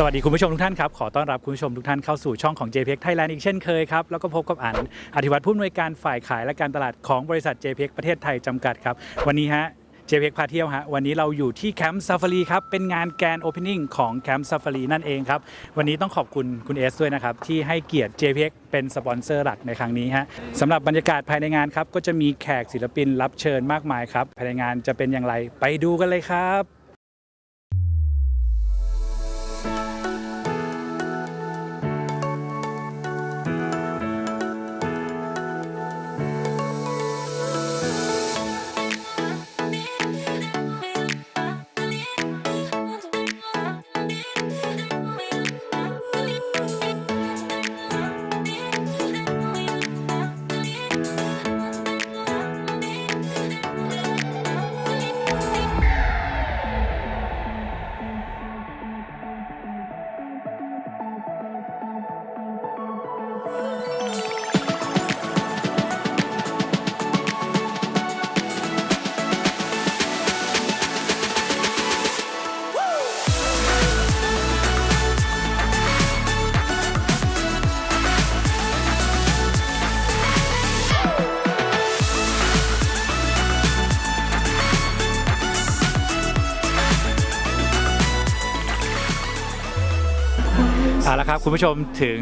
สวัสดีคุณผู้ชมทุกท่านครับ ขอต้อนรับคุณผู้ชมทุกท่านเข้าสู่ช่องของ JPEX Thailand อีกเช่นเคยครับ แล้วก็พบกับอันอธิวัตรผู้อำนวยการฝ่ายขายและการตลาดของบริษัท JPEX ประเทศไทยจำกัดครับ วันนี้ฮะ JPEX พาเที่ยวฮะ วันนี้เราอยู่ที่แคมป์ซาฟารีครับ เป็นงานแกนโอเพนนิ่งของแคมป์ซาฟารีนั่นเองครับ วันนี้ต้องขอบคุณคุณเอสด้วยนะครับ ที่ให้เกียรติ JPEX เป็นสปอนเซอร์หลักในครั้งนี้ฮะสำหรับบรรยากาศภายในงานครับก็จะมีแขกศิลปินรับเชิญมากมายครับภายในงานจะเป็นอย่างไรไปดูกันเลยครับ เอาละครับคุณผู้ชมถึง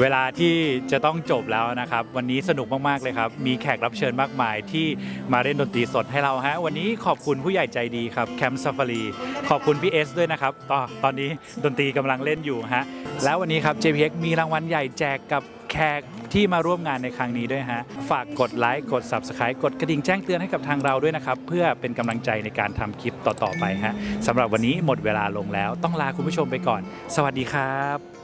เวลาที่จะต้องจบแล้วนะครับ วันนี้สนุกมากๆเลยครับ มีแขกรับเชิญมากมายที่มาเล่นดนตรีสดให้เราฮะวันนี้ขอบคุณผู้ใหญ่ใจดีครับแคมป์ซาฟารีขอบคุณพี่เอสด้วยนะครับตอนตอนนี้ดนตรีกำลังเล่นอยู่ฮะแล้ววันนี้ครับ JPX มีรางวัลใหญ่แจกกับ แขกที่มาร่วมงานในครั้งนี้ด้วยฮะ ฝากกดไลค์กด Subscribe กดกระดิ่งแจ้งเตือนให้กับทางเราด้วยนะครับ เพื่อเป็นกำลังใจในการทำคลิปต่อๆไปฮะสำหรับวันนี้หมดเวลาลงแล้ว ต้องลาคุณผู้ชมไปก่อน สวัสดีครับ